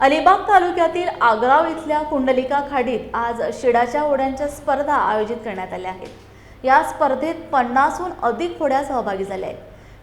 अलिबाग तालुक्यातील आग्राव इथल्या कुंडलिका खाडीत आज शिडाच्या होड्यांच्या स्पर्धा आयोजित करण्यात आल्या आहेत. या स्पर्धेत पन्नासहून अधिक होड्या सहभागी झाल्या आहेत.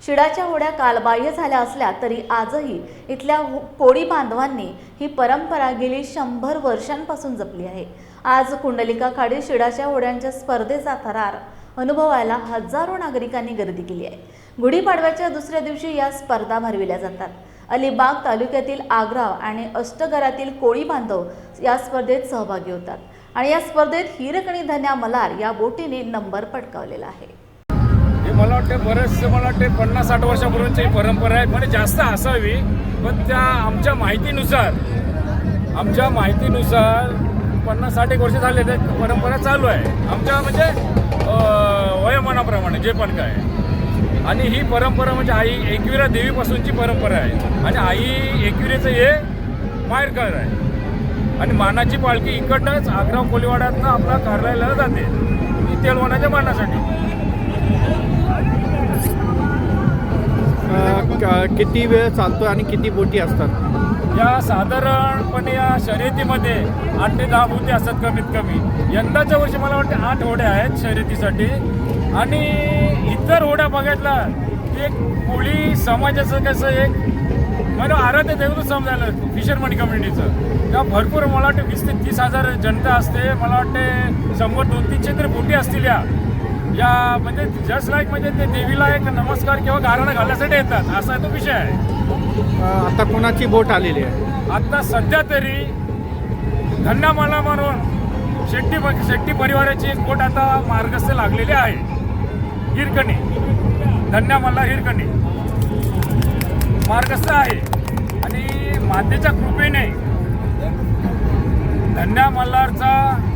शिडाच्या होड्या कालबाह्य झाल्या असल्या तरी आजही इथल्या हो- कोळी बांधवांनी ही परंपरा गेली शंभर वर्षांपासून जपली आहे. आज कुंडलिका खाडीत शिडाच्या होड्यांच्या स्पर्धेचा थरार अनुभवायला हजारो नागरिकांनी गर्दी केली आहे. गुढीपाडव्याच्या दुसऱ्या दिवशी या स्पर्धा भरविल्या जातात. अलिबाग तालुक्यातील आग्राव आणि अष्टगरातील कोळी बांधव या स्पर्धेत सहभागी होतात. आणि या स्पर्धेत हिरकणी धन्या मलार या बोटीने नंबर पटकावलेला आहे. हे मला वाटते बरेचसे मला वाटते पन्नास साठ वर्षापूर्वीची परंपरा आहे. म्हणजे जास्त असावी पण त्या आमच्या माहितीनुसार आमच्या माहितीनुसार पन्नास साठ एक वर्ष झाले ते परंपरा चालू आहे. आमच्या म्हणजे वयोमानाप्रमाणे जे पण काय आणि ही परंपरा म्हणजे आई एकविरा देवीपासूनची परंपरा आहे. आणि आई एकविरेचं हे माहेरघर आहे. आणि मानाची पालखी इकडनंच आग्रा कोलीवाड्यातनं आपल्या कार्यालयाला जाते. तेलवणाच्या मानासाठी. किती वेळ चालतो आणि किती बोटी असतात? या साधारणपणे या शर्यतीमध्ये आठ ते दहा बोटी असतात कमीत कमी. यंदाच्या वर्षी मला वाटते आठ होड्या आहेत शर्यतीसाठी. आणि इतर होड्या बघितला की एक कोळी समाजाचं कसं एक म्हणजे आराध्य देवच समजायला फिशरमन कम्युनिटीचं त्या भरपूर मला वाटते वीस ते तीस हजार जनता असते. मला वाटते शंभर दोन तीनशे तरी बोटी असतील या. या म्हणजे जस्ट लाईक म्हणजे ते देवीला एक नमस्कार किंवा गाराणं घालण्यासाठी येतात. असा तो विषय आहे. आता कोणाची बोट आलेली आहे? आता सध्या तरी धन्यामाला म्हणून शेट्टी शेट्टी परिवाराची एक बोट आता मार्गस्थ लागलेली आहे. हिरकणी. धन्यामाला हिरकणी. मार्गस्थ आहे. आणि मातेच्या कृपेने धन्या मल्हारचा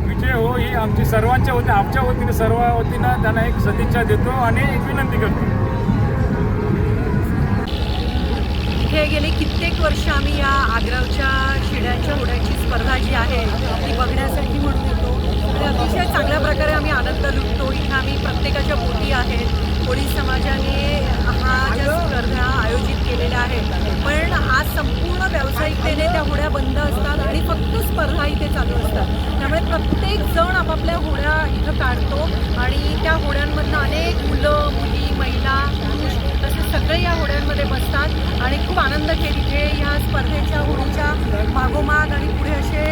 विजय हो ही आमची सर्वांच्या वतीने आमच्या वतीने सर्व वतीनं त्यांना एक सदिच्छा देतो आणि एक विनंती करतो. हे गेले कित्येक वर्ष आम्ही या आग्रावच्या शिड्यांच्या उड्याची स्पर्धा जी आहे ती बघण्यासाठी म्हणून येतो आणि अतिशय चांगल्या प्रकारे आम्ही आनंद लुटतो इथे आम्ही प्रत्येकाच्या बोटी आहेत कोळी समाजाने हा ज्या स्पर्धा आयोजित केलेल्या आहेत पण आज संपूर्ण व्यावसायिकतेने त्या होड्या बंद असतात आणि फक्त स्पर्धा इथे चालू असतात त्यामुळे प्रत्येक जण आपापल्या होड्या काढतो. आणि त्या होड्यांमधनं अनेक मुलं मुली महिला पुरुष तसे सगळे या होड्यांमध्ये बसतात. आणि खूप आनंद घेत इथे ह्या स्पर्धेच्या होडीच्या मागोमाग आणि पुढे असे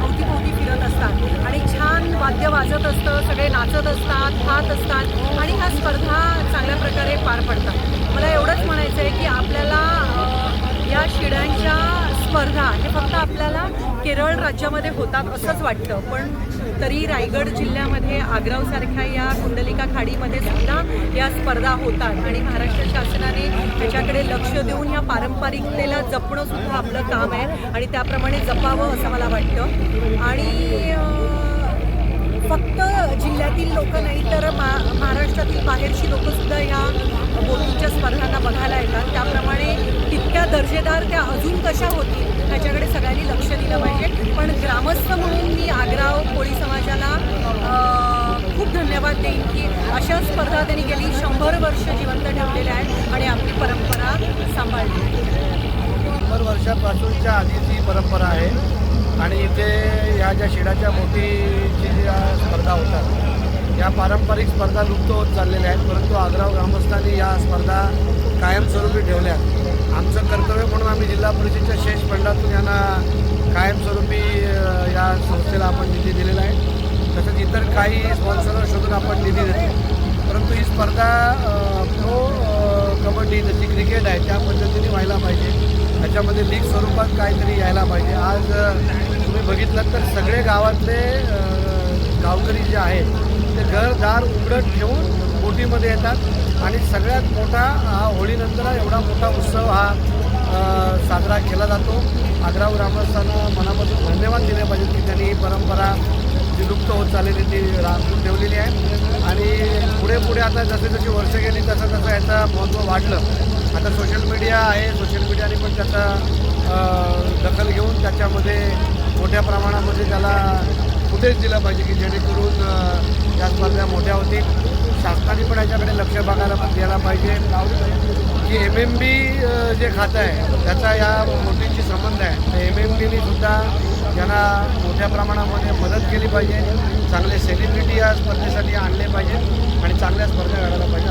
अवतीभोवती फिरत असतात. आणि छान वाद्य वाजत असतं सगळे नाचत असतात खात असतात. आणि ह्या स्पर्धा चांगल्या प्रकारे पार पडतात. मला एवढंच म्हणायचं आहे की आपल्याला या शिड्यांच्या स्पर्धा. हे फक्त आपल्याला केरळ राज्यामध्ये होतात असंच वाटतं. पण तरी रायगड जिल्ह्यामध्ये आग्रावसारख्या या कुंडलिका खाडीमध्ये सुद्धा या स्पर्धा होतात. आणि महाराष्ट्र शासनाने त्याच्याकडे लक्ष देऊन या पारंपरिकतेला जपणं सुद्धा आपलं काम आहे. आणि त्याप्रमाणे जपावं असं मला वाटतं. आणि फक्त जिल्ह्यातील लोक नाही तर मा महाराष्ट्रातील बाहेरची लोकंसुद्धा या बोटींच्या स्पर्धांना बघायला येतात. त्याप्रमाणे तितक्या दर्जेदार त्या अजून कशा होतील त्याच्याकडे सगळ्यांनी लक्ष दिलं पाहिजे. पण ग्रामस्थ म्हणून मी आग्राव कोळी समाजाला खूप धन्यवाद देईन की अशा स्पर्धा त्यांनी गेली. शंभर वर्ष जिवंत ठेवलेल्या आहेत आणि आपली परंपरा सांभाळली. शंभर वर्षापासूनच्या आधीची परंपरा आहे. आणि इथे ह्या ज्या शिडाच्या मोठीची ज्या स्पर्धा होतात या पारंपरिक स्पर्धा लुप्त होत चाललेल्या आहेत परंतु आग्राव ग्रामस्थांनी या स्पर्धा कायमस्वरूपी ठेवल्या आमचं कर्तव्य म्हणून आम्ही जिल्हा परिषदेच्या शेष फंडातून यांना कायमस्वरूपी या संस्थेला आपण निधी दिलेला आहे. तसंच इतर काही स्पॉन्सर शोधून आपण निधी देतो. परंतु ही स्पर्धा प्रो कबड्डी जशी क्रिकेट आहे त्या पद्धतीने व्हायला पाहिजे. त्याच्यामध्ये लीग स्वरूपात काहीतरी यायला पाहिजे. आज तुम्ही बघितलं तर सगळे गावातले गावकरी जे आहेत म्हणजे ते घरदार उघडत ठेवून बोटीमध्ये येतात. आणि सगळ्यात मोठा हा होळीनंतर एवढा मोठा उत्सव हा साजरा केला जातो. आग्राव ग्रामस्थांना मनापासून धन्यवाद दिले पाहिजेत की त्यांनी ही परंपरा जी लुप्त होत चाललेली ती राखून ठेवलेली आहे. आणि पुढे पुढे आता जसे जशी वर्ष गेली तसं तसं याचं महत्त्व वाढलं. आता सोशल मीडिया आहे सोशल मीडियाने पण त्याचा दखल घेऊन त्याच्यामध्ये मोठ्या प्रमाणामध्ये त्याला निर्देश दिलं पाहिजे की जेणेकरून या स्पर्धा मोठ्या होतील. शासनाने पण याच्याकडे लक्ष बघायला द्यायला पाहिजे. की एम एम बी जे खातं आहे त्याचा या बोटींशी संबंध आहे. एम एम बीने सुद्धा यांना मोठ्या प्रमाणामध्ये मदत केली पाहिजे चांगले सेलिब्रिटी या स्पर्धेसाठी आणले पाहिजे आणि चांगल्या स्पर्धा घडायला पाहिजे.